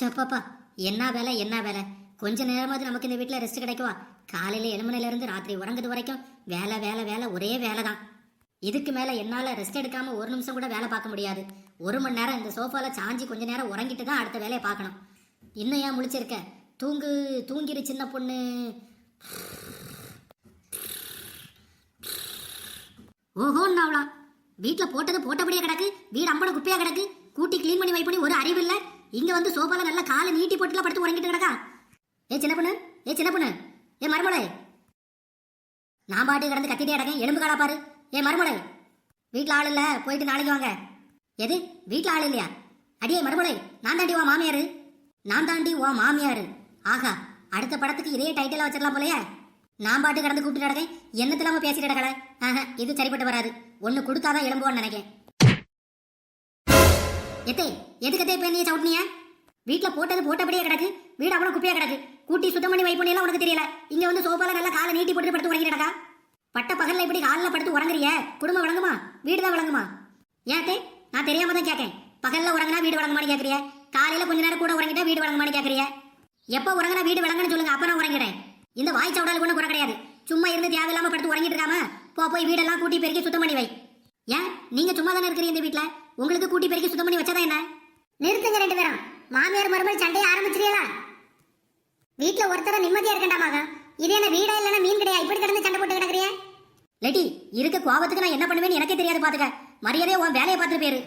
ஷப்பாப்பா என்ன வேலை என்ன வேலை? கொஞ்ச நேரமாவது நமக்கு இந்த வீட்டில் ரெஸ்ட் கிடைக்குவா காலையில் எழுமணில இருந்து ராத்திரி உறங்குது வரைக்கும் வேலை வேலை வேலை ஒரே வேலை தான். இதுக்கு மேலே என்னால் ரெஸ்ட் எடுக்காம ஒரு நிமிஷம் கூட வேலை பார்க்க முடியாது. ஒரு மணி நேரம் இந்த சோஃபால சாஞ்சி கொஞ்ச நேரம் உறங்கிட்டு தான் அடுத்த வேலையை பார்க்கணும். இன்னும் ஏன் முழிச்சிருக்க? தூங்கு தூங்கிரு சின்ன பொண்ணு. ஓஹோன்னு அவளாம் வீட்டில் போட்டது போட்டபடியே கிடக்கு வீடு அம்பட குப்பையாக கிடக்கு. கூட்டி க்ளீன் பண்ணி வைப்பணி ஒரு அறிவு இல்லை. இங்க வந்து சோஃபால நல்லா காலை நீட்டி போட்டுலாம் படுத்து உறங்கிட்டு கிடக்கா. ஏ சின்ன பொண்ணு? ஏ சின்ன பொண்ணு? ஏ மருமலை நான் பாட்டு கிடந்து கத்திட்டே கிடக்கேன். எலும்பு காடா பாரு. ஏ மருமலை வீட்டில் ஆள் இல்லை. போயிட்டு நாளைக்கு வாங்க. எது? வீட்டில் ஆள் இல்லையா? அடியே மருமலை நான் தாண்டி உன் மாமியாரு. நான் தாண்டி உன் மாமியாரு. ஆஹா அடுத்த படத்துக்கு இதே டைட்டிலாக வச்சிடலாம் போலயே. நான் பாட்டு கடந்து கூப்பிட்டு கிடக்கேன். என்னத்திலாம பேசிட்டு கிடக்கல? ஆஹா இது சரிப்பட்டு வராது. ஒன்று கொடுத்தாதான் எலும்புவான்னு நினைக்கேன். எத்தே எதுக்கு இப்போ நீ சவுட்னியா வீட்டில் போட்டது போட்டபடியே கிடக்கு வீடு அவ்வளோ குப்பையாக கிடக்கு. கூட்டி சுத்தம் பண்ணி வைப்பு எல்லாம் உனக்கு தெரியல. இங்கே வந்து சோஃபால நல்லா காலை நீட்டி போட்டு படுத்து உறங்கி பட்ட பகலில் இப்படி காலில் படுத்து உறங்குறிய? குடும்பம் வழங்குமா? வீடு தான் வழங்குமா? ஏன் தே நான் தெரியாம தான் கேட்கேன் பகலில் உறங்கினா வீடு வழங்குமான்னு கேட்குறிய காலையில் கொஞ்ச நேரம் கூட உறங்கிட்டா வீடு வழங்குமான்னு கேட்குறிய எப்போ உறங்கினா வீடு வழங்குன்னு சொல்லுங்க அப்போ நான் உறங்கிறேன் இந்த வாய் சவுடால் ஒன்றும் குறை கிடையாது. சும்மா இருந்து தேவையில்லாமல் படுத்து உறங்கிட்டு இருக்காம போ போய் வீடெல்லாம் கூட்டி பெருக்கி சுத்தம் பண்ணி வை. ஏன் நீங்கள் சும்மா தானே இருக்கிறீங்க இந்த வீட்டில் உங்களுக்கு கூட்டி பெருக்கி சுத்தம் பண்ணி வச்சதா என்ன? நிறுத்துங்க ரெண்டு பேரும். மாமியார் மறுபடியும் சண்டையை ஆரம்பிச்சிருக்கீங்களா வீட்டில் ஒருத்தர நிம்மதியா இருக்கண்டாமாக இது என்ன வீடா இல்லைன்னா மீன் கிடையா? இப்படி கிடந்து சண்டை போட்டு கிடக்குறிய? லெட்டி இருக்க கோபத்துக்கு நான் என்ன பண்ணுவேன்னு எனக்கே தெரியாது பாத்துக்க. மரியாதை உன் வேலையை பார்த்துட்டு போயிரு.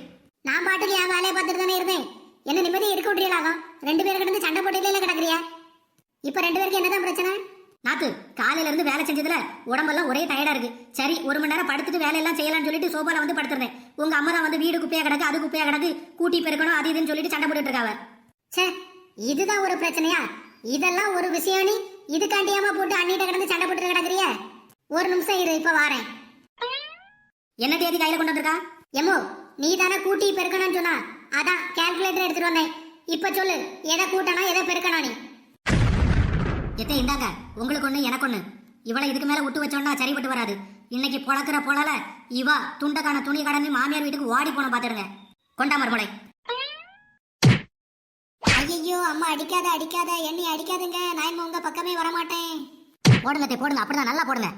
நான் பாட்டுக்கு என் வேலையை பார்த்துட்டு தானே இருந்தேன். என்ன நிம்மதியை இருக்க விட்டுறீங்களாகும் ரெண்டு பேரும் கிடந்து சண்டை போட்டுல கிடக்குறிய? இப்போ ரெண்டு பேருக்கு என்னதான் பிரச்சனை? காலையில இருந்து வேலை செஞ்சதுல உடம்பெல்லாம் ஒரே டயர்டா இருக்கு. சரி ஒரு மணி நேரம் படுத்துட்டு வேலையெல்லாம் செய்யலாம்னு சொல்லிட்டு சோபால வந்து படுத்துருந்தேன். உங்க அம்மா தான் வந்து வீடு குப்பையா கிடக்கு அது குப்பையா கிடக்கு கூட்டி பெருக்கணும் அது இதுன்னு சொல்லிட்டு சண்டை போட்டுட்டு இருக்காவ. சே இதுதான் ஒரு பிரச்சனையா? இதெல்லாம் ஒரு விஷயம் நீ இதுக்காண்டியாம போட்டு அண்ணிட்ட கிடந்து சண்டை போட்டு கிடக்குறிய? ஒரு நிமிஷம் இரு இப்ப வாரேன். என்ன தேதி கையில கொண்டு வந்திருக்கா? எம்மோ நீ தானே கூட்டி பெருக்கணும்னு சொன்னா? அதான் கால்குலேட்டர் எடுத்துட்டு வந்தேன். இப்ப சொல்லு எதை கூட்டணும் எதை பெருக்கணும் நீ? எத்தை இந்தாங்க. உங்களுக்கு ஒண்ணு எனக்கு ஒண்ணு. இவளை இதுக்கு மேல விட்டு வச்சோன்னா சரிப்பட்டு வராது. இன்னைக்கு பொழக்கிற பொழல இவா துண்டக்கான துணி கடந்து மாமியார் வீட்டுக்கு ஓடி போன பாத்துடுங்க. கொண்டா மறுமலை ஐயோ அம்மா அடிக்காத அடிக்காத. என்னை அடிக்காதுங்க. நான் உங்க பக்கமே வரமாட்டேன். போடுங்க போடுங்க. அப்படிதான் நல்லா போடுங்க.